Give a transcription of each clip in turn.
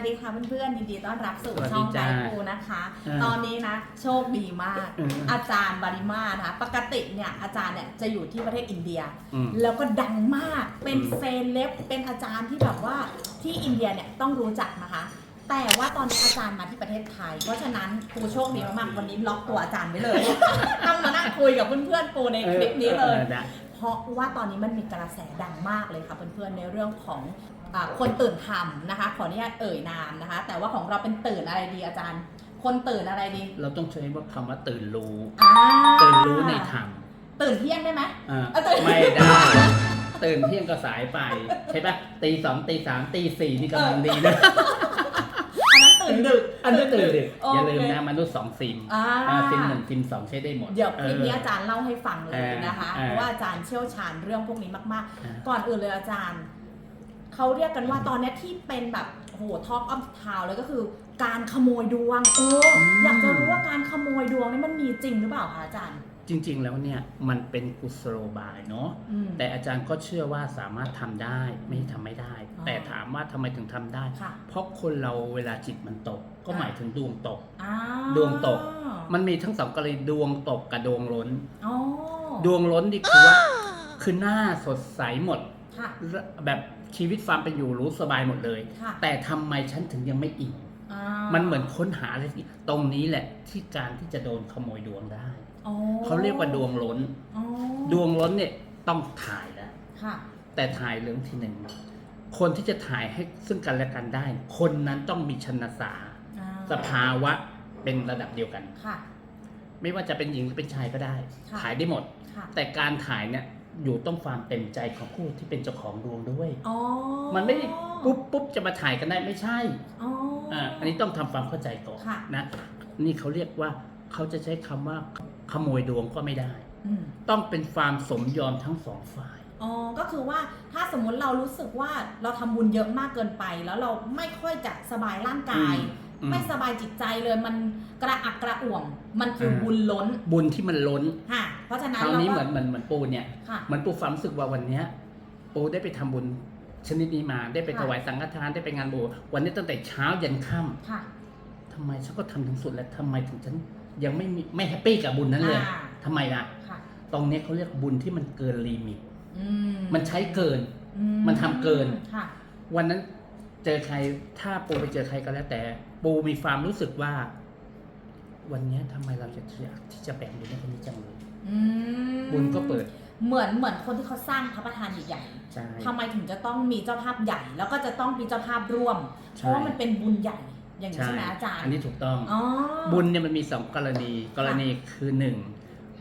วัสดีค่ะเพื่อนๆยินดีต้อนรับสู่สวัสช่ดีองไกจ้าด์ปูนะคะอ่าตอนนี้นะโชคดีมากอืมอาจารย์บาริมานะคะปกติเนี่ยอาจารย์เนี่ยจะอยู่ที่ประเทศอินเดียอืมแล้วก็ดังมากเป็นอืมเซเลบเป็นอาจารย์ที่แบบว่าที่อินเดียเนี่ยต้องรู้จักนะคะแต่ว่าตอนนี้อาจารย์มาที่ประเทศไทย เพราะฉะนั้นปูโชคดีมากๆวันนี้ล็อกตัวอาจารย์ไว้เลย ต้องมานั่งคุยกับเพื่อนๆปูในคลิปนี้เลยออได้เพราะว่าตอนนี้มันมีกระแสดังมากเลยค่ะเพื่อนๆในเรื่องของอา คนตื่นทำนะคะ ขออนุญาตเอ่ยนามนะคะ แต่ว่าของเราเป็นตื่นอะไรดีอาจารย์ คนตื่นอะไรดี เราต้องใช้ว่าคำว่าตื่นรู้อ่าตื่นรู้ในธรรมตื่นเที่ยงได้ไหม อ่าเออตื่น ไม่ได้ ตื่นเที่ยงก็สายไป ใช่ปะตีสองตีสามตีสี่นี่กำลังดีนะอันนั้นตื่นดึก อันนี้ตื่นดึกโออย่าเคลืมนะมนุษย์สองซิมอ่า อ่าซิมหนึ่งซิมสองใช้ได้หมด เดี๋ยวคลิปนี้เอออาจารย์เล่าให้ฟังเลยนะคะ เออเพราะว่าอาจารย์เชี่ยวชาญเรื่องพวกนี้มาก อ่า ๆ ก่อนอื่นเลยอาจารย์ เขาเรียกกันว่าตอนนี้ที่เป็นแบบโอ้โหท็อกออฟทาวเลยก็คือการขโมยดวงเอออมอยากจะรู้ว่าการขโมยดวงนี่มันมีจริงหรือเปล่าคะอาจารย์ จริง ๆ แล้วเนี่ยมันเป็นกุศโลบายเนาะอืม แต่อาจารย์ก็เชื่อว่าสามารถทำได้ไม่ใช่ทำไม่ได้ อ๋อ แต่ถามว่าทำไมถึงทำได้ ค่ะ เพราะคนเราเวลาจิตมันตก ก็อ่าหมายถึงดวงตก อ่าดวงตก มันมีทั้งสองกรณีดวงตกกับดวงล้น อ๋อดวงล้นนี่คือว่าคือหน้าสดใสหมด ค่ะ แบบ ชีวิตความเป็นอยู่รู้สบายหมดเลย ค่ะแต่ทำไมฉันถึงยังไม่อิ่มอ่ามันเหมือนค้นหาอะไรที่ตรงนี้แหละที่การที่จะโดนขโมยดวงได้ อ๋อเขาเรียกว่าดวงล้น อ๋อดวงล้นเนี่ยต้องถ่ายแล้ว ค่ะ แต่ถ่ายเรื่องที่หนึ่งคนที่จะถ่ายให้ซึ่งกันและกันได้ คนนั้นต้องมีชนสาอ่าสภาวะเป็นระดับเดียวกัน ค่ะ ไม่ว่าจะเป็นหญิงหรือเป็นชายก็ได้ ค่ะ ถ่ายได้หมด ค่ะ แต่การถ่ายเนี่ย อยู่ต้องความเต็มใจของผู้ที่เป็นเจ้าของดวงด้วย อ๋อมันไม่ได้ปุ๊บปุ๊บจะมาถ่ายกันได้ไม่ใช่อ๋อออ่าอันนี้ต้องทำความเข้าใจก่อนค่ะนะนี่เขาเรียกว่าเขาจะใช้คำว่าขโมยดวงก็ไม่ได้ อืม ต้องเป็นความสมยอมทั้งสองฝ่าย อ๋อ ก็คือว่าถ้าสมมุติเรารู้สึกว่าเราทำบุญเยอะมากเกินไป แล้วเราไม่ค่อยจะสบายร่างกาย อืม ไม่สบายจิตใจเลยมันกระอักกระอ่วมมันคือบุญล้น บุญที่มันล้นค่ะเพราะฉะนั้นคราวเรานี้ก็เหมือนเหมือนเหมือนปูเนี่ยค่ะเหมือนปูความรู้สึกว่าวันเนี้ยปูได้ไปทำบุญชนิดนี้มาได้ไปค่ะถวายสังฆทานได้ไปงานบุญวันนี้ตั้งแต่เช้ายันค่ำค่ะทำไมฉันก็ทำถึงสุดแล้วทำไมถึงฉันยังไม่มีไม่แฮปปี้กับบุญนั้นเลยอ่าทำไมล่ะค่ะตรงเนี้ยเขาเรียกบุญที่มันเกินลิมิตอืมมันใช้เกินอืมันทำเกินค่ะวันนั้นเจอใครถ้าปูไปเจอใครก็แล้วแต่ ปูมีความรู้สึกว่า วันเนี้ยทำไมเราจะอยากที่จะแบ่งบุญให้คนนี้จังเลยอืมบุญก็เปิด เหมือนเหมือนคนที่เขาสร้างพระประธานใหญ่ใช่ๆทำไมถึงจะต้องมีเจ้าภาพใหญ่ แล้วก็จะต้องมีเจ้าภาพร่วม เพใช่ราะว่ามันเป็นบุญใหญ่อย่างนี้ใช่ไหมอาจารย์ อันนี้ถูกต้องอ๋อบุญเนี่ยมันมีสองกรณี กรณีคือหนึ่ง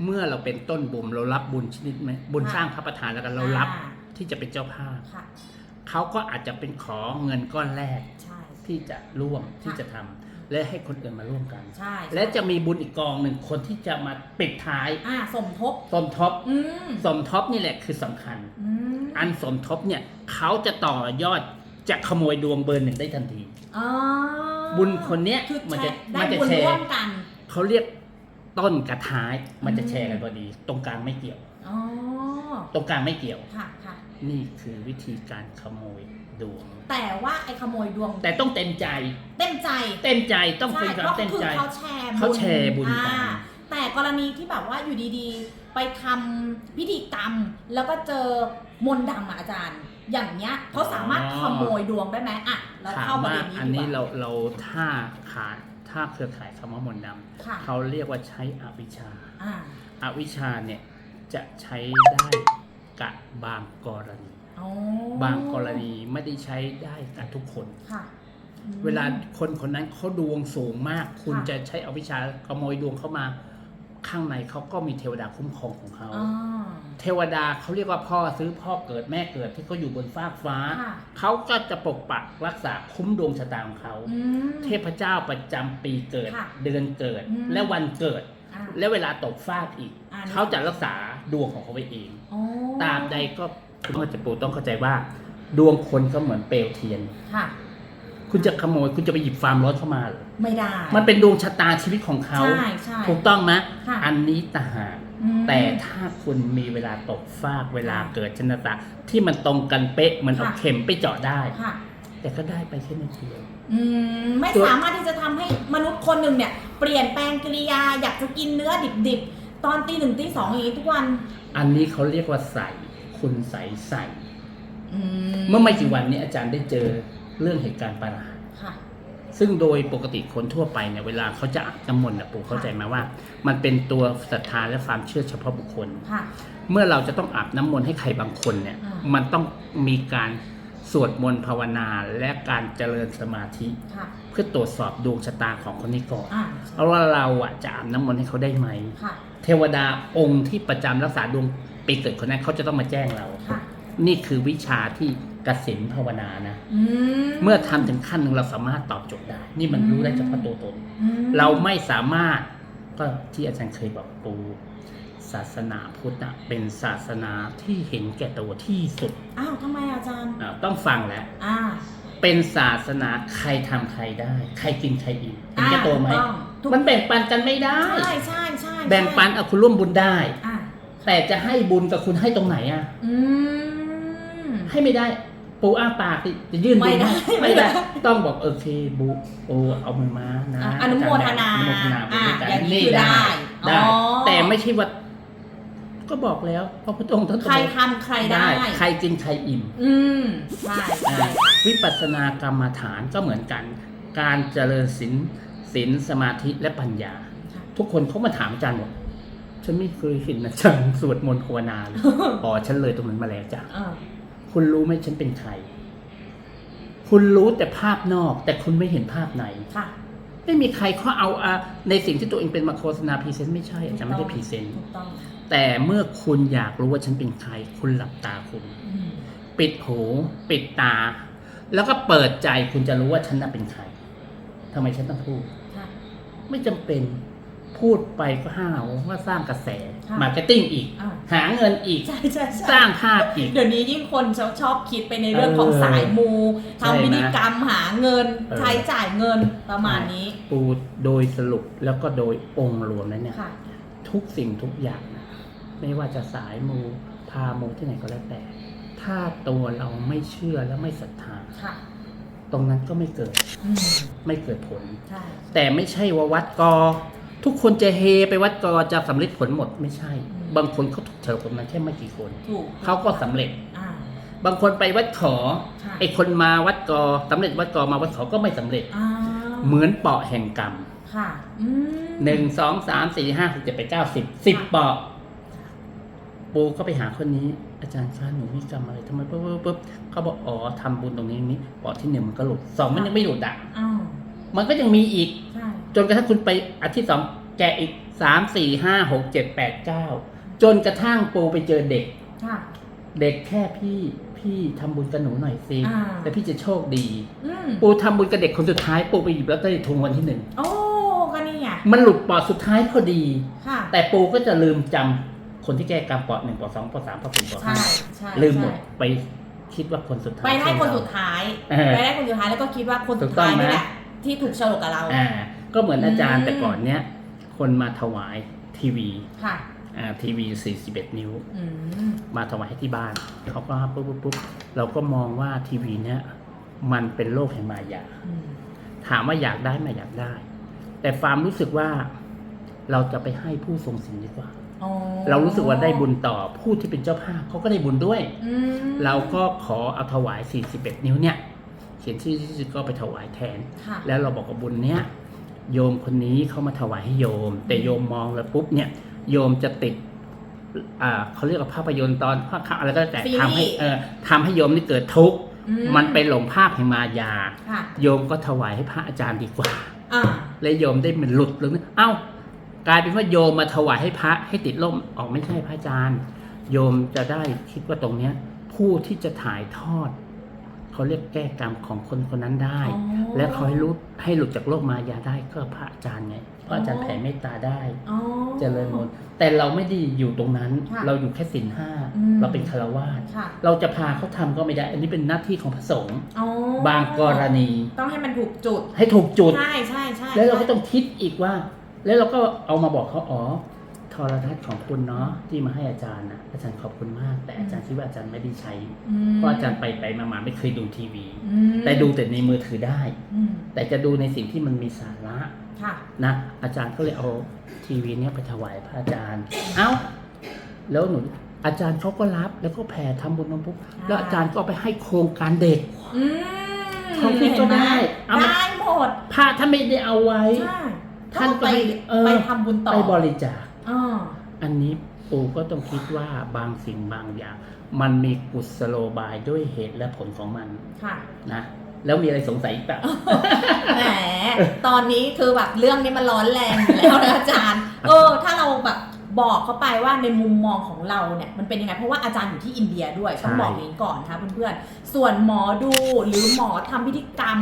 เมื่อเราเป็นต้นบุญเรารับบุญชนิดไหมบุญค่ะสร้างพระประธานแล้วกันเรารับอ่าที่จะเป็นเจ้าภาพค่ะเขาก็อาจจะเป็นขอเงินก้อนแรกใช่ ที่จะร่วมที่จะทำและให้คนอื่นมาร่วมกัน ใช่ และจะมีบุญอีกกองหนึ่งคนที่จะมาปิดท้ายอ่าสมทบ สมทบอืมสมทบนี่แหละคือสำคัญอืมอันสมทบเนี่ยเขาจะต่อยอดจะขโมยดวงเบอร์หนึ่งได้ทันทีอ๋อบุญคนเนี้ยคือมันแชจะร์ได้มันจะบุญแชร่วร์มกันเขาเรียกต้นกับท้ายมันจะอืมแชร์กันพอดี ตรงกลางไม่เกี่ยวอ๋อตรงกลางไม่เกี่ยวค่ะค่ะ นี่คือวิธีการขโมยดวง แต่ว่าไอ้ขโมยดวง แต่ต้องเต็มใจ เต็มใจเต็มใจต้องใช่เป็นเพความราะเต็มคือใจเขาแชร์เขาแชร์บุญกันอ่าแต่กรณีที่แบบว่าอยู่ดีๆ ไปทำพิธีกรรม แล้วก็เจอมนต์ดำอะอาจารย์ อย่างเงี้ยเขาสามารถขโมยดวงได้ไหมอะเราถามเข้าประว่าเด็นนี้อันดีนี้กว่าเราเราถ้าขายถ้าเครือข่ายคำว่ามนต์ดค่ะำเขาเรียกว่าใช้อวิชชาอ่าอวิชชาเนี่ยจะใช้ได้ กับบางกรณี อ๋อบางกรณีไม่ได้ใช้ได้กับทุกคน ค่ะอืม เวลาคนคนนั้นเขาดวงสูงมาก คุณค่ะ จะใช้อวิชชาขโมยดวงเข้ามา ข้างในเขาก็มีเทวดาคุ้มครองของเขา อ่า เทวดาเขาเรียกว่าพ่อซื้อพ่อเกิดแม่เกิดที่เขาอยู่บนฟากฟ้า ค่ะ เขาก็จะปกปักรักษาคุ้มดวงชะตาของเขา อืม เทพเจ้าประจำปีเกิด ค่ะเดือนเกิด อืม และวันเกิด อ่า และเวลาตกฟากอีก อ่า เขาจะรักษา ดวงของเขาไว้เอง อ๋อตราบใดก็คุณพ่อจะปูต้องเข้าใจว่า ดวงคนก็เหมือนเปลวเทียน ค่ะ คุณจะขโมยคุณจะไปหยิบความร้อนเข้ามาเหรอไม่ได้มันเป็นดวงชะตาชีวิตของเขา ใช่ใช่ ถูกต้องไหมค่ะ อันนี้ต่างหาก อืม แต่ถ้าคุณมีเวลาตกฟากเวลาเกิดชนตาที่มันตรงกันเป๊ะเหมันเอาค่ะ เข็มไปเจาะได้ ค่ะ แต่ก็ได้ไปแค่นาทีเดียวออืมไม่ตัว สามารถที่จะทำให้มนุษย์คนหนึ่งเนี่ย เปลี่ยนแปลงกิริยาอยากจะกินเนื้อดิบๆ ตอนตีหนึ่งตีสองอย่างนี้ทุกวัน อันนี้เขาเรียกว่าใส่คุณใส่ใส่อืเมื่อไม่กี่วันนี้อาจารย์ได้เจอเรื่องเหตุการณ์ประหลาดค่ะซึ่งโดยปกติคนทั่วไปเนี่ยเวลาเขาจะอาบน้ำมนต์นะปู่เข้าใจไหมว่า มันเป็นตัวศรัทธาและความเชื่อเฉพาะบุคคลค่ะเมื่อเราจะต้องอาบน้ำมนต์ให้ใครบางคนเนี่ยอ่ามันต้องมีการสวดมนต์ภาวนาและการเจริญสมาธิค่ะเพื่อตรวจสอบดวงชะตาของคนนี้ก่อนอ่าเพราะว่าเราอะจะอาบน้ำมนต์ให้เขาได้ไหม ค่ะ เทวดาองค์ที่ประจำรักษาดวงปีเกิดคนนั้นเขาจะต้องมาแจ้งเรา ค่ะ นี่คือวิชาที่กสินภาวนานะ อืม เมื่อทำถึงขั้นหนึ่งเราสามารถตอบโจทย์ได้ นี่มันรู้ได้เฉพาะตัวตน อืมเราไม่สามารถก็ที่อาจารย์เคยบอกปูศาสนาพุทธน่ะเป็นศาสนาที่เห็นแก่ตัวที่สุดอ้าวทำไมอาจารย์ อ่าต้องฟังแล้วอ่า เป็นศาสนาใครทำใครได้ ใครกินใครอิ่มเห็นแก่ตัวไหมถูกต้องถูกมันแบ่งปันกันไม่ได้ ใช่ใช่ใช่แบ่งปันเอาคุณร่วมบุญได้ อ่าแต่จะให้บุญกับคุณให้ตรงไหนอะ อืม ให้ไม่ได้ ปูอ้าปากสิจะยื่นบุญไม่ได้ให้ไม่ได้ต้องบอกโอเคบุโอเอามือมานะอะอนุโมทนาอนุโมทนาบุญด้วยกัอะอย่างนี้นี่คือได้ได้ อ๋อ แต่ไม่ใช่ว่า ก็บอกแล้วพระพุทธองค์ท่านใครทำใครได้ ใครกินใครอิ่ม อืมใช่ใช่อ่าวิปัสสนากรรมฐานก็เหมือนกัน การเจริญศีลศีลสมาธิและปัญญา ค่ะ ทุกคนเขามาถามอาจารย์หมดฉันไม่เคยเห็นอาจารย์สวดมนต์ภาวนาเลยอ๋อฉันเลยตรงนั้นมาแล้วจ้ะ เออคุณรู้ไหมฉันเป็นใคร คุณรู้แต่ภาพนอก แต่คุณไม่เห็นภาพใน ค่ะ ไม่มีใครเขาเอาอะในสิ่งที่ตัวเองเป็นมาโฆษณาพรีเซนต์ไม่ใช่อาจารย์ไม่ได้พรีเซนต์ถูกต้องแต่เมื่อคุณอยากรู้ว่าฉันเป็นใคร คุณหลับตาคุณ อืมปิดหูปิดตา แล้วก็เปิดใจคุณจะรู้ว่าฉันน่ะเป็นใครทำไมฉันต้องพูด ค่ะ ไม่จำเป็น พูดไปก็ห้าวว่าสร้างกระแสค่ะมาร์เก็ตติ้งอีก อ่า หาเงินอีก ใช่ใช่ใช่สร้างภาพอีก เดี๋ยวนี้ยิ่งคนชอบชอบคิดไปในเรื่องของเออสายมูใช่ทำไหมพิธีกรรมหาเงินเออ ใช้จ่ายเงินประมาณนี้ปูโดยสรุปแล้วก็โดยองค์รวมแล้วเนี่ย ค่ะ ทุกสิ่งทุกอย่างนะไม่ว่าจะสายมู พามูที่ไหนก็แล้วแต่ ถ้าตัวเราไม่เชื่อและไม่ศรัทธา ค่ะตรงนั้นก็ไม่เกิดอืมไม่เกิดผล ใช่แต่ไม่ใช่ว่าวัดกอ ทุกคนจะเฮไปวัดกอจะสำเร็จผลหมดไม่ใช่ บางคนเขาถูกเฉลิมผลมาแค่ไม่กี่คน ถูกเขาก็สำเร็จ อ่า บางคนไปวัดขอใช่ ไอ้คนมาวัดกอสำเร็จวัดกอมาวัดขอก็ไม่สำเร็จ อ่าเหมือนเปาะแห่งกรรมค่ะอืมหนึ่งสองสามสี่ห้าหกเจ็ดแปดเก้าสิบสิบเปาะ ปูก็ไปหาคนนี้ อาจารย์คะหนูมีกรรมอะไรทำไมปุ๊บปุ๊บปุ๊บเขาบอกอ๋อทำบุญตรงนี้นี้เปาะที่หนึ่งมันก็หลุดสองมันยังไม่หลุดอะ อ้าวมันก็ยังมีอีก ใช่จ นกระทั่งคุณไปอาทิตย์สองแกะอีกสามสี่ห้าหกเจ็ดแปดเก้าจนกระทั่งปูไปเจอเด็ก ค่ะ เด็กแค่พี่พี่ทำบุญกับหนูหน่อยสิอ่า แต่พี่จะโชคดี อืมปูทำบุญกับเด็กคนสุดท้ายปูไปหยิบลอตเตอรี่ทุงวันที่หนึ่งโอ้ก็นี่ไงมันหลุดปอดสุดท้ายพอดี ค่ะ แต่ปูก็จะลืมจำคนที่แก้กรรมปอดหนึ่งปอดสองปอดสามปอดสี่ปอดใช่ห้าใช่ลืมหมดใช่ไปคิดว่าคนสุดท้าย ไปได้คนเป็เราสุดท้าย เออไปได้คนสุดท้ายแล้วก็คิดว่าคนถูสุดกต้องท้ายไหมนี่แหละที่ถูกฉลกกับเรา อ่า ก็เหมือนอาจารย์อืมแต่ก่อนเนี้ยคนมาถวายทีวีค่ะอ่าทีวี 41 นิ้ว อืมมาถวายให้ที่บ้านเขาก็ปุ๊บปุ๊บปุ๊บเราก็มองว่าทีวีเนี้ยมันเป็นโลกแห่งมายา อืมถามว่าอยากได้ไหมอยากได้ แต่ความรู้สึกว่าเราจะไปให้ผู้ทรงศีลดีกว่า อ๋อเรารู้สึกว่าได้บุญต่อผู้ที่เป็นเจ้าภาพเขาก็ได้บุญด้วย อืมเราก็ขอเอาถวาย 41 นิ้วเนี่ย เขียนชื่อที่ก็ไปถวายแทน ค่ะแล้วเราบอกว่าบุญเนี้ย โยมคนนี้เขามาถวายให้โยม แต่โยมมองแล้วปุ๊บเนี่ยโยมจะติดอ่าเขาเรียกว่าภาพยนตร์ตอนภาคอะไรก็แล้วแต่ซีรีส์ ทำให้เออทำให้โยมนี่เกิดทุกข์อืมันไปหลงภาพแห่งมายา ค่ะโยมก็ถวายให้พระอาจารย์ดีกว่า อ่าและโยมได้มันหลุดหรือเอ้า กลายเป็นว่าโยมมาถวายให้พระให้ติดล่มออกไม่ใช่พระอาจารย์ โยมจะได้คิดว่าตรงเนี้ยผู้ที่จะถ่ายทอด เขาเรียกแก้กรรมของคนคนนั้นได้อ๋อและเขาให้รู้ให้หลุดจากโลกมายาได้ก็พระอาจารย์ไงเพราะอาจารย์แผ่เมตตาได้อ๋อเจริญมนต์แต่เราไม่ได้อยู่ตรงนั้นค่ะเราอยู่แค่สินห้าอืมเราเป็นคารวาสค่ะเราจะพาเขาทำก็ไม่ได้ อันนี้เป็นหน้าที่ของพระสงฆ์อ๋อบางกรณี ต้องให้มันถูกจุด ให้ถูกจุดใช่ใช่ใช่แล้วเราก็ต้องคิดอีกว่า แล้วเราก็เอามาบอกเขาอ๋อถ รทัศน์ของคุณเนาะที่มาให้อาจารย์นะอาจารย์ขอบคุณมาก แต่อาจารย์คิดว่าอาจารย์ไม่ได้ใช้อืมเพราะอาจารย์ไปไปมามาไม่เคยดูทีวีอืมแต่ดูแต่ในมือถือได้อืมแต่จะดูในสิ่งที่มันมีสาระค่ะนะอาจารย์ก็เลยเอาทีวีเนี้ยไปถวายพระอาจารย์ เอ้า แล้วหนูอาจารย์เขาก็รับแล้วก็แผ่ทำบุญทำปุ๊บแล้วอาจารย์ก็เอาไปให้โครงการเด็กอืมเขาคิดก็ได้เอามาได้หมดพระท่านไม่ได้เอาไว้ใช่ท่านก็ไปให้เออไปทำบุญต่อไปบริจาค อ๋ออันนี้ปู่ก็ต้องคิดว่าบางสิ่งบางอย่าง มันมีกุศโลบายด้วยเหตุและผลของมันค่ะนะแล้วมีอะไรสงสัยอีกเปล่าแหมตอนนี้คือแบบเรื่องนี้มันร้อนแรงอยู่แล้วนะอาจารย์ เออ ถ้าเราแบบบอกเขาไปว่าในมุมมองของเราเนี่ยมันเป็นยังไงเพราะว่าอาจารย์อยู่ที่อินเดียด้วยต้องใช่บอกอย่างนี้ก่อนนะคะเพื่อนๆส่วนหมอดูหรือหมอทำพิธีกรรม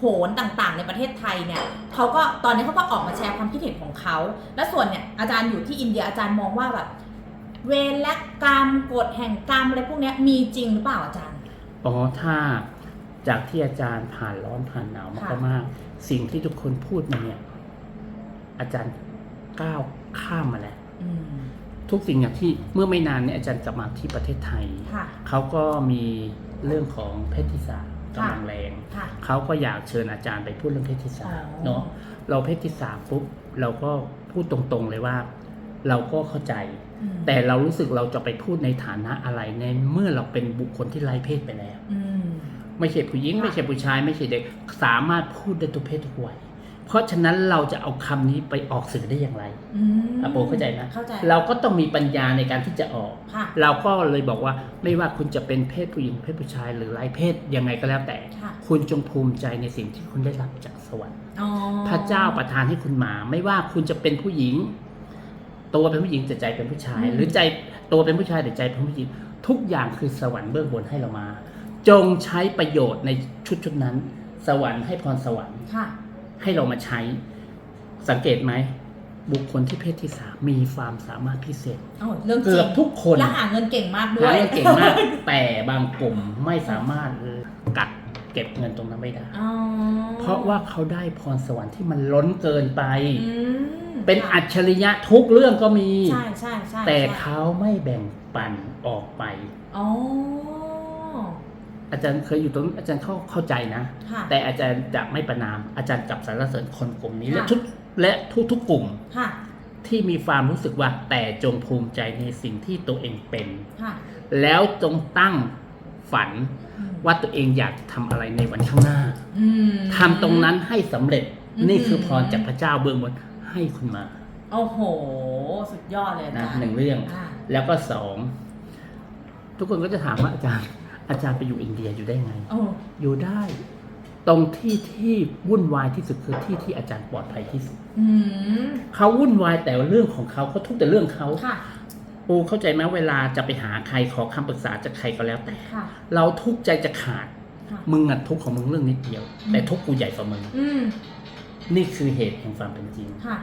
โหนต่างๆ ในประเทศไทยเนี่ยเขาก็ตอนนี้เขาก็ออกมาแชร์ความคิดเห็นของเขา และส่วนเนี่ยอาจารย์อยู่ที่อินเดียอาจารย์มองว่าแบบเวรและกรรมกฎแห่งกรรมอะไรพวกเนี้ยมีจริงหรือเปล่าอาจารย์ อ๋อถ้าจากที่อาจารย์ผ่านร้อนผ่านหนาวมากค่ะมากๆสิ่งที่ทุกคนพูดมาเนี่ย อาจารย์ก้าวข้ามมาแล้วอืมทุกสิ่งอย่างที่เมื่อไม่นานเนี่ยอาจารย์กลับมาที่ประเทศไทยค่ะเขาก็มีเรื่องของเพศที่สามค่ะ กำลังแรง ค่ะ เขาก็อยากเชิญอาจารย์ไปพูดเรื่องเพศที่อ๋สามอเนาะเราเพศที่สามปุ๊บเราก็พูดตรงๆเลยว่า เราก็เข้าใจ อืมแต่เรารู้สึกเราจะไปพูดในฐานะอะไรในเมื่อเราเป็นบุคคลที่ไร้เพศไปแล้ว อืม ไม่ใช่ผู้หญิงค่ะ ไม่ใช่ผู้ชาย ไม่ใช่เด็ก สามารถพูดได้ทุกเพศทุกวัย เพราะฉะนั้นเราจะเอาคำนี้ไปออกสื่อได้อย่างไรอืมอาโปเข้าใจไหมเข้าใจเราก็ต้องมีปัญญาในการที่จะออกค่ะเราก็เลยบอกว่าไม่ว่าคุณจะเป็นเพศผู้หญิงเพศผู้ชายหรือไร้เพศยังไงก็แล้วแต่ค่ะคุณจงภูมิใจในสิ่งที่คุณได้รับจากสวรรค์อ๋อพระเจ้าประทานให้คุณมา ไม่ว่าคุณจะเป็นผู้หญิง ตัวเป็นผู้หญิงแต่ใจเป็นผู้ชาย หรือใจตัวเป็นผู้ชายแต่ใจเป็นผู้หญิง ทุกอย่างคือสวรรค์เบื้องบนให้เรามา จงใช้ประโยชน์ในชุดชุดๆนั้น สวรรค์ให้พรสวรรค์ค่ะ ให้เรามาใช้ สังเกตไหม บุคคลที่เพศที่สามมีความสามารถพิเศษอ๋อเรื่องจเกืริอบงทุกคนและหาเงินเก่งมากด้หาวยเงินเก่งมาก แต่บางกลุ่มไม่สามารถกักเก็บเงินตรงนั้นไม่ได้อ๋อเพราะว่าเขาได้พรสวรรค์ที่มันล้นเกินไปอืมเป็นค่ะอัจฉริยะทุกเรื่องก็มีใช่ใช่ใช่แต่ใช่เขาไม่แบ่งปันออกไปอ๋อ อาจารย์เคยอยู่ตรงนั้นอาจารย์เข้าเข้าใจนะ ค่ะแต่อาจารย์จะไม่ประนาม อาจารย์กลับสรรเสริญคนกลุ่มนี้ค่ะและทุกและทุกทุกกลุ่มค่ะ ที่มีความรู้สึกว่าแต่จงภูมิใจในสิ่งที่ตัวเองเป็น ค่ะแล้วจงตั้งฝันอืมว่าตัวเองอยากทำอะไรในวันข้างหน้าอืม ทำตรงนั้นให้สำเร็จอืม นี่คือพรจากพระเจ้าเบื้องบนให้คุณมาโอ้โห สุดยอดเลยอานะจารย์หนึ่งเรื่อง อ่าแล้วก็สองทุกคนก็จะถามว่าอาจารย์ อาจารย์ไปอยู่อินเดียอยู่ได้ไง โอ้อยู่ได้ ตรงที่ที่วุ่นวายที่สุดคือที่ที่อาจารย์ปลอดภัยที่สุดอืมเขาวุ่นวายแต่เรื่องของเขาเขาทุกข์แต่เรื่องเขาค่ะ ปูเข้าใจไหมเวลาจะไปหาใครขอคำปรึกษาจากใครก็แล้วแต่ ค่ะ เราทุกข์ใจจะขาด ค่ะ มึงอะทุกข์ของมึงเรื่องนิดเดียวอืมแต่ทุกข์กูใหญ่กว่ามึง อืม นี่คือเหตุแห่งความเป็นจริง ค่ะ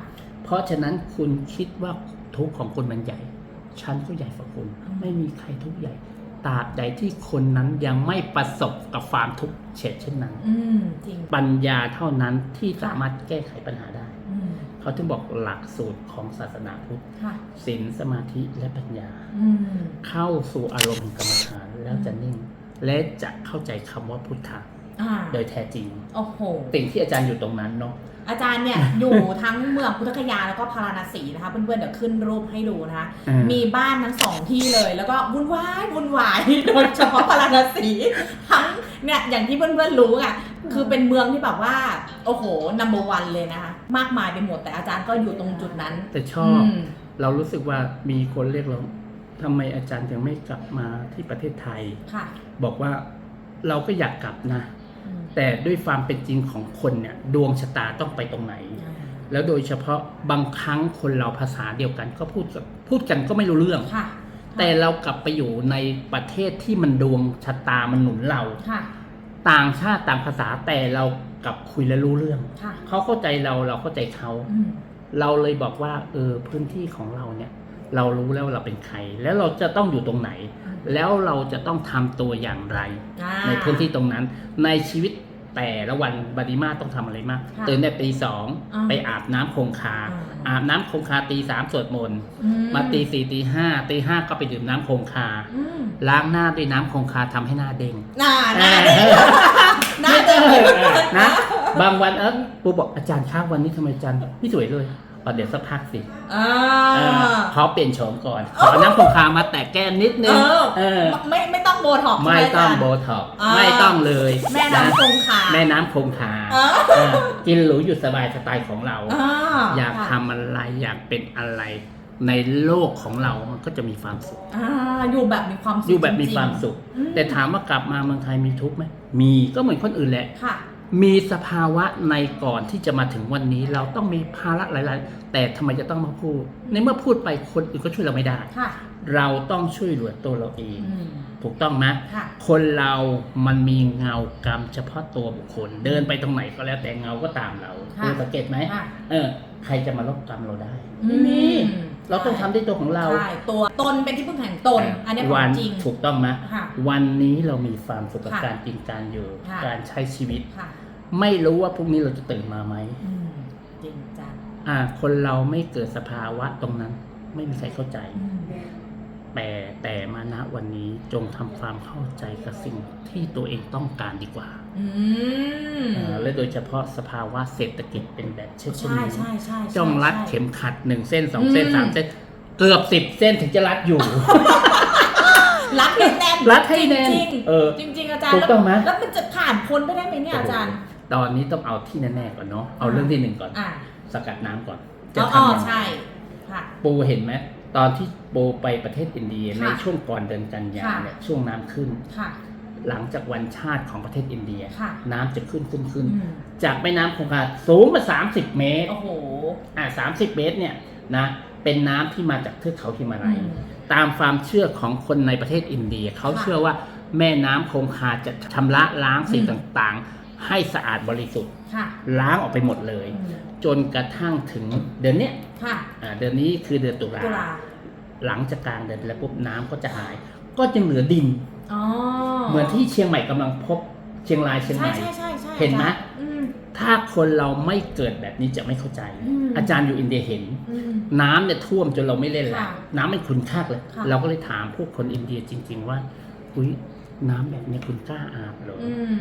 เพราะฉะนั้นคุณคิดว่าทุกข์ของคุณมันใหญ่ ฉันก็ใหญ่กว่าคุณอืมไม่มีใครทุกข์ใหญ่ ตราบใดที่คนนั้นยังไม่ประสบกับความทุกข์เฉดเช่นนั้น อืมจริง ปัญญาเท่านั้นที่สามารถแก้ไขปัญหาได้ อืมเขาถึงบอกหลักสูตรของศาสนาพุทธค่ะศีลสมาธิและปัญญา อืมเข้าสู่อารมณ์แห่งกรรมฐานแล้วจะนิ่ง และจะเข้าใจคำว่าพุทธะอ่าโดยแท้จริง โอ้โห สิ่งที่อาจารย์อยู่ตรงนั้นเนาะ อาจารย์เนี่ยอยู่ทั้งเมืองพุทธคยาแล้วก็พาราณสีนะคะเพื่อนๆเดี๋ยวขึ้นรูปให้ดูนะคะอืมมีบ้านทั้งสองที่เลย แล้วก็วุ่นวายวุ่นวายโดยเฉพาะพาราณสีทั้งเนี่ยอย่างที่เพื่อนๆรู้อะคือเป็นเมืองที่แบบว่า โอ้โหนัมเบอร์วันเลยนะคะมากมายไปหมดแต่อาจารย์ก็อยู่ตรงจุดนั้นแต่ชอบ ม เรารู้สึกว่ามีคนเรียกร้องทำไมอาจารย์ยังไม่กลับมาที่ประเทศไทย ค่ะ บอกว่าเราก็อยากกลับนะอืม แต่ด้วยความเป็นจริงของคนเนี่ยดวงชะตาต้องไปตรงไหนอ่าแล้วโดยเฉพาะบางครั้งคนเราภาษาเดียวกันก็พูดกับพูดกันก็ไม่รู้เรื่อง ค่ะ แต่เรากลับไปอยู่ในประเทศที่มันดวงชะตามันหนุนเรา ค่ะ ต่างชาติต่างภาษาแต่เรากลับคุยและรู้เรื่อง ค่ะ เขาเข้าใจเราเราเข้าใจเขา อืม เราเลยบอกว่าเออพื้นที่ของเราเนี่ย เรารู้แล้วเราเป็นใคร แล้วเราจะต้องอยู่ตรงไหน แล้วเราจะต้องทำตัวอย่างไร อ่าในพื้นที่ตรงนั้น ในชีวิต แต่ละวันบาดิมาต้องทำอะไรมากค่ะตื่นแต่ตีสองอ่าไปอาบน้ำคงคาอ่าอาบน้ำคงคาตีสามสวดมนต์อืมาตีสี่ตีห้าตีห้าก็ไปดื่มน้ำคงคาอืมล้างหน้าด้วยน้ำคงคาทำให้หน้าเด้งหน้าหน้าเด็กหน้าเด็กนะบางวันเออปูบอกอาจารย์ครับวันนี้ทำไมอาจารย์ไม่สวยเลย อ๋อเดี๋ยวสักพักสิอ่าเออขอเปลี่ยนโฉมก่อน ขอน้ำคงคามาแตะแก้มนิดนึเองอเออ ไม่ไม่ต้องโบท็อกซ์ไม่ใช่หต้องอาจารย์โบท็อกซ์อ่าไม่ต้องเลยแม่น้ำคงคาแม่น้ำคงคาเออเออกินหรูอยู่สบายสไตล์ของเรา อ่าอยากค่ะทำอะไรอยากเป็นอะไร ในโลกของเรามันก็จะมีความสุข อ่าอยู่แบบมีความสุขอยู่แบบมีจริงๆความสุข อืมแต่ถามว่ากลับมาเมืองไทยมีทุกข์ไหมมีก็เหมือนคนอื่นแหละ ค่ะ มีสภาวะในก่อนที่จะมาถึงวันนี้ เราต้องมีภาระหลายๆ แต่ทำไมจะต้องมาพูด ในเมื่อพูดไปคนอื่นก็ช่วยเราไม่ได้ ค่ะ เราต้องช่วยเหลือตัวเราเอง อืม ถูกต้องไหมค่ะ คนเรามันมีเงากรรมเฉพาะตัวบุคคล เดินไปตรงไหนก็แล้วแต่เงาก็ตามเราค่ะ คุณสังเกตไหมค่ะเออใครจะมาลบกรรมเราได้อืไม่มีม เราต้องทำด้วยตัวของเรา ใช่ตัวตนเป็นที่พึ่งแห่งตน อันนี้ขอวังนจริง ถูกต้องไหมค่ะวันนี้เรามีความสุขกับค่ะการกินการอยู่ ค่ะ การใช้ชีวิต ค่ะไม่รู้ว่าพรุ่งนี้เราจะตื่นมาไหมอืมจริงจังอ่า คนเราไม่เกิดสภาวะตรงนั้น ไม่มีใครเข้าใจ อืม แต่แต่มาณวันนี้จงทำความเข้าใจกับสิ่งที่ตัวเองต้องการดีกว่าอืมอ่าและโดยเฉพาะสภาวะเศรษฐกิจเป็นแบบเช่นใช่นี้ใช่ใช่จ้องรัดใช่เข็มขัดหนึ่งเส้นสองเส้นอืมสามเส้น เกือบสิบเส้นถึงจะรัดอยู่ รัดให้แน่นรัดให้แน่นจริงเออๆจริงๆอาจารย์ถูกต้องไหมแล้วแล้วมันจะผ่านพ้นไปได้ไหมเนี่ยอาจารย์ ตอนนี้ต้องเอาที่แน่ๆก่อนเนาะเอาเรื่องที่หนึ่งก่อนอ่าสกัดน้ำก่อนอ๋อทำยังไงใช่ค่ะปูเห็นไหม ตอนที่ปูไปประเทศอินเดียค่ะในช่วงก่อนเดือนกันยาค่ะเนี่ยช่วงน้ำขึ้นค่ะหลังจากวันชาติของประเทศอินเดียค่ะน้ำจะขึ้นขึ้นขึ้นอืมจากแม่น้ำคงคาสูงมา30เมตรโอ้โหอ่าสามสิบเมตรเนี่ยนะเป็นน้ำที่มาจากเทือกเขาฮิมาลัยอืมตามความเชื่อของคนในประเทศอินเดีย เขาค่ะเชื่อว่าแม่น้ำคงคาจะชำระล้างสิ่งอืมต่างๆ ให้สะอาดบริสุทธิ์ ค่ะ ล้างออกไปหมดเลยอืมจนกระทั่งถึงเดือนเนี้ยค่ะ อ่าเดือนนี้คือเดือนตุลาตุลา หลังจากกลางเดือนแล้วปุ๊บน้ำก็จะหาย ก็จะเหลือดิน อ๋อเหมือนที่เชียงใหม่กำลังพบเชียงรายเชียงใหใช่ม่ ใช่ใช่ใช่เห็นไหม อาจารย์อืม ถ้าคนเราไม่เกิดแบบนี้จะไม่เข้าใจ อืม อาจารย์อยู่อินเดียเห็น อืม น้ำเนี่ยท่วมจนเราไม่เล่นแล้วค่ะน้ำมันขุนคากเลย ค่ะ เราก็เลยถามพวกคนอินเดียจริง ๆ ว่า อุ้ยน้ำแบบนี้คุณกล้าอาบเหรออืม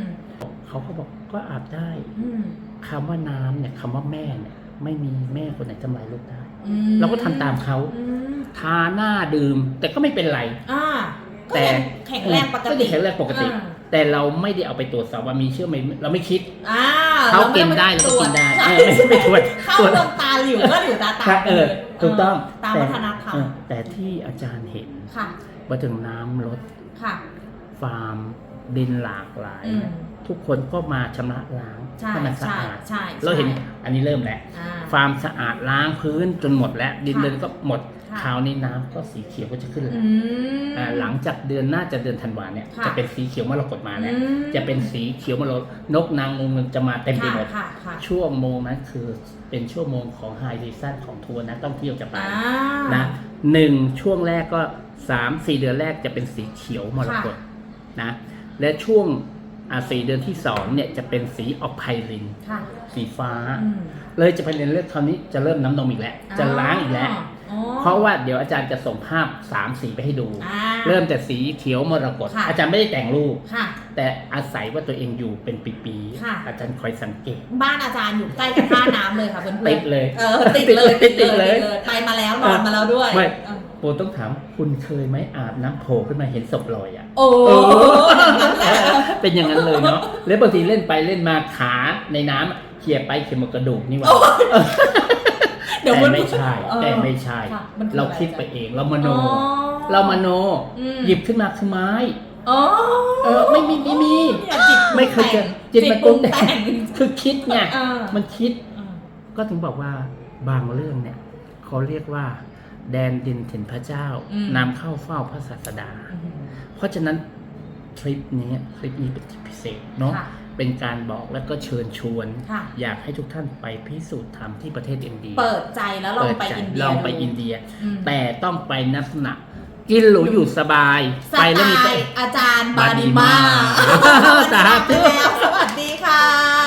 เขาก็บอกก็อาบได้อืมคำว่าน้ำเนี่ยคำว่าแม่เนี่ย ไม่มีแม่คนไหนทำลายลูกได้อืมเราก็ทำตามเขาอืมทาหน้าดื่ม แต่ก็ไม่เป็นไรอ่าก็แต่ยังแข็งแรงปกก็ติยังแข็งแรงปกติอ่าแต่เราไม่ได้เอาไปตรวจสอบว่ามีเชื้อไหมเราไม่คิดอ่าเขารม่กินได้ปเราก็กินได้ใช่เออไม่ใช่ไปตรวจเข้าตรวจโดนตาหลิวก็หลิวตาตามครับเออลยถูกต้องตามแต่วัฒนธรรมเออแต่ที่อาจารย์เห็นค่ะว่าถึงน้ำลดค่ะฟาร์มดินหลากหลายอืมเนี่ย ทุกคนก็มาชำระล้างใช่ให้มันสะใช่อาด ใช่เราเห็นใช่อันนี้เริ่มแล้วอ่าฟาร์มสะอาดล้างพื้นจนหมดแล้วดินค่ะเดินก็หมดค่ะ คราวนี้น้ำก็สีเขียวก็จะขึ้นแล้วอืม อ่าหลังจากเดือนหน้าจะเดือนธันวาเนี่ยค่ะ จะเป็นสีเขียวมรกตมาแล้ว อืมจะเป็นสีเขียวมรกตนกนางงูจะมาเต็มไปหมด ค่ะค่ะค่ะช่วโมงนั้นคือเป็นชั่วโมงของไฮซีซั่นของทัวร์นักท่องเที่ยวจะไปอ่า นะหนึ่งช่วงแรกก็สามสี่เดือนแรกจะเป็นสีเขียวมรกตนะและช่วง อ่าสี่เดือนที่สองเนี่ยจะเป็นสีออกไพลิน ค่ะ สีฟ้า อืมเลยจะไปเรียนเรื่องคราวนี้จะเริ่มน้ำนมอีกแล้ว จะล้างอีกแล้ว อ๋อเพราะว่าเดี๋ยวอาจารย์จะส่งภาพสามสีไปให้ดู อ่า เริ่มแต่สีเขียวมรกตค่ะ อาจารย์ไม่ได้แต่งรูป ค่ะ แต่อาศัยว่าตัวเองอยู่เป็นปีค่ะ ๆอาจารย์คอยสังเกต บ้านอาจารย์อยู่ใกล้กับท่าน้ำเลยค่ะเพื่อนๆติดเลยเออติดเลยติดติดเลย ไปมาแล้วนอนมาแล้วด้วยไม่ เออ โปรต้องถามคุณเคยไหมอาบน้ำโผล่ขึ้นมาเห็นศพลอยอะโอ้โอ้อย่างนั้นแหละเป็นอย่างนั้นเลยเนาะแล้วบางทีเล่นไปเล่นมาขาในน้ำเขี่ยไปเขี่ยมากระดูกนี่หว่าเดี๋ยวแต่มันไม่ใช่เออแต่ไม่ใช่ค่ะมันคือเราอะไรคิดไปเองเรามโนอ๋อเรามโนอืมหยิบขึ้นมาคือไม้อ๋อเออไม่มีไม่มีเนี่ยจิตปรุงไม่เคยเจอแต่งจิตมันปรุงปรุงแต่แต่งงคือคิดไงเออมันคิดเออก็ถึงบอกว่าบางเรื่องเนี่ยเขาเรียกว่า แดนดินถิ่นพระเจ้านำเข้าเฝ้าพระศาสดา เพราะฉะนั้นทริปนี้ทริปนี้เป็นทริปพิเศษเนาะค่ะเป็นการบอกแล้วก็เชิญชวนค่ะอยากให้ทุกท่านไปพิสูจน์ธรรมที่ประเทศอินเดีย เปิดใจแล้วลองไปเปิดใจอินเดียลองไปดูอินเดียอืมแต่ต้องไปลักษณะกินหรูอยู่สบายสไปไตแล้วมีล์อาจารย์บาบาดิดิมามาสาธุแล้วสวัสดีค่ะ